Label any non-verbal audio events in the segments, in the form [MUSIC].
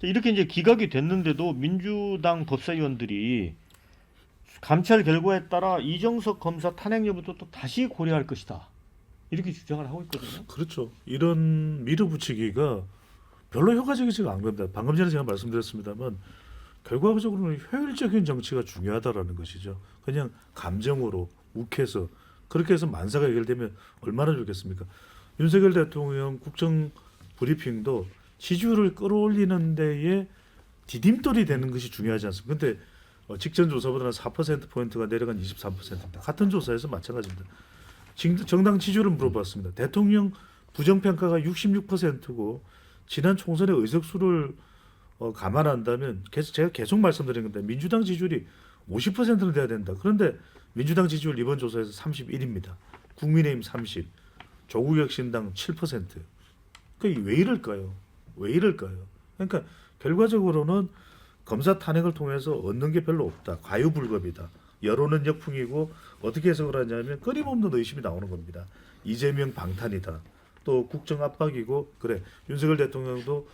자, 이렇게 이제 기각이 됐는데도 민주당 법사위원들이 감찰 결과에 따라 이정석 검사 탄핵 여부도 또 다시 고려할 것이다. 이렇게 주장을 하고 있거든요. 그렇죠. 이런 밀어붙이기가 별로 효과적이지가 않은 겁니다. 방금 전에 제가 말씀드렸습니다만 결과적으로는 효율적인 정치가 중요하다라는 것이죠. 그냥 감정으로 욱해서 그렇게 해서 만사가 해결되면 얼마나 좋겠습니까? 윤석열 대통령 국정 브리핑도 지지율을 끌어올리는 데에 디딤돌이 되는 것이 중요하지 않습니까? 근데 어, 직전 조사보다는 4% 포인트가 내려간 23%입니다. 같은 조사에서 마찬가지입니다. 진- 정당 지지율을 물어봤습니다. 대통령 부정평가가 66%고 지난 총선의 의석수를 어, 감안한다면 계속 제가 계속 말씀드린 건데 민주당 지지율이 50%는 돼야 된다. 그런데 민주당 지지율 이번 조사에서 31입니다. 국민의힘 30, 조국혁신당 7%. 그게 왜 이럴까요? 왜 이럴까요? 그러니까 결과적으로는 검사 탄핵을 통해서 얻는 게 별로 없다. 과유불급이다. 여론은 역풍이고 어떻게 해석을 하냐면 끊임없는 의심이 나오는 겁니다. 이재명 방탄이다. 또 국정 압박이고 그래 윤석열 대통령도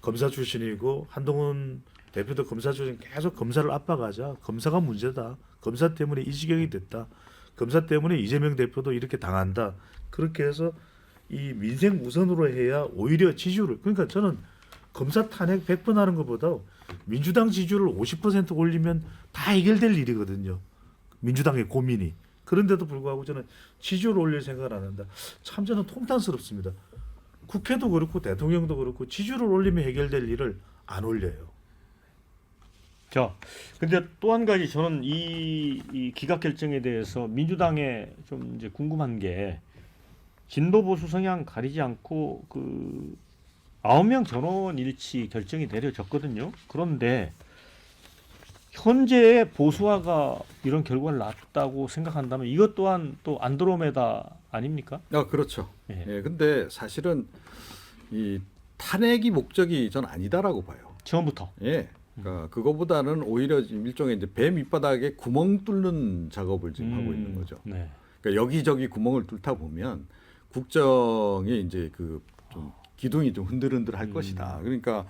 검사 출신이고 한동훈 대표도 검사 출신 계속 검사를 압박하자 검사가 문제다. 검사 때문에 이 지경이 됐다. 검사 때문에 이재명 대표도 이렇게 당한다. 그렇게 해서 이 민생 우선으로 해야 오히려 지지율을 그러니까 저는 검사 탄핵 100번 하는 것보다 민주당 지지율을 50% 올리면 다 해결될 일이거든요. 민주당의 고민이. 그런데도 불구하고 저는 지지율을 올릴 생각을 안 한다. 참 저는 통탄스럽습니다. 국회도 그렇고 대통령도 그렇고 지지율을 올리면 해결될 일을 안 올려요. 자, 근데 또 한 가지 저는 이, 이 기각 결정에 대해서 민주당에 좀 이제 궁금한 게 진보 보수 성향 가리지 않고 그 아홉 명 전원 일치 결정이 내려졌거든요. 그런데 현재의 보수화가 이런 결과를 낳았다고 생각한다면 이것 또한 또 안드로메다 아닙니까? 아 그렇죠. 예. 예, 근데 사실은 이 탄핵이 목적이 전 아니다라고 봐요. 처음부터. 예. 그러니까 그거보다는 오히려 지금 일종의 이제 배 밑바닥에 구멍 뚫는 작업을 지금 하고 있는 거죠. 네. 그러니까 여기저기 구멍을 뚫다 보면 국정이 이제 그 좀 기둥이 좀 흔들흔들 할 음. 것이다. 그러니까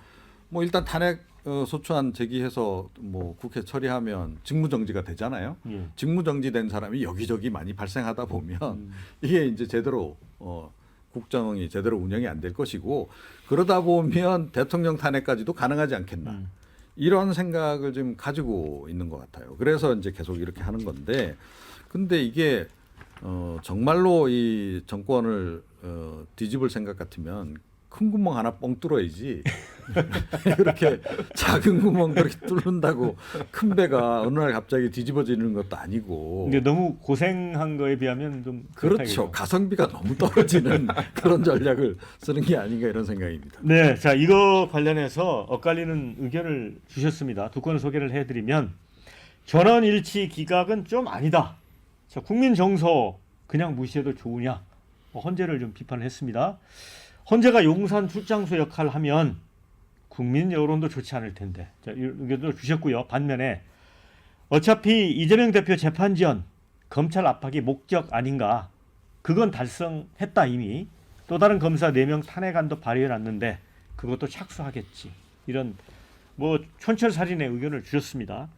뭐 일단 탄핵 어, 소추안 제기해서 뭐 국회 처리하면 직무 정지가 되잖아요. 예. 직무 정지된 사람이 여기저기 많이 발생하다 보면 음. [LAUGHS] 이게 이제 제대로 어, 국정이 제대로 운영이 안 될 것이고 그러다 보면 대통령 탄핵까지도 가능하지 않겠나 음. 이런 생각을 지금 가지고 있는 것 같아요. 그래서 이제 계속 이렇게 하는 건데 근데 이게 어, 정말로 이 정권을 어, 뒤집을 생각 같으면 큰 구멍 하나 뻥 뚫어야지 [LAUGHS] 그렇게 작은 구멍 그렇게 뚫는다고 큰 배가 어느 날 갑자기 뒤집어지는 것도 아니고 근데 너무 고생한 거에 비하면 좀 그렇죠. 그렇다고요. 가성비가 너무 떨어지는 [LAUGHS] 그런 전략을 쓰는 게 아닌가 이런 생각입니다. 네, 자 이거 관련해서 엇갈리는 의견을 주셨습니다. 두 건을 소개를 해드리면 전원 일치 기각은 좀 아니다. 자 국민 정서 그냥 무시해도 좋으냐? 뭐 헌재를 좀 비판을 했습니다. 헌재가 용산 출장소 역할을 하면 국민 여론도 좋지 않을 텐데. 자, 이 의견도 주셨고요. 반면에 어차피 이재명 대표 재판 지연 검찰 압박이 목적 아닌가? 그건 달성했다 이미. 또 다른 검사 4명 탄핵안도 발의해 놨는데 그것도 착수하겠지. 이런 뭐 촌철살인의 의견을 주셨습니다.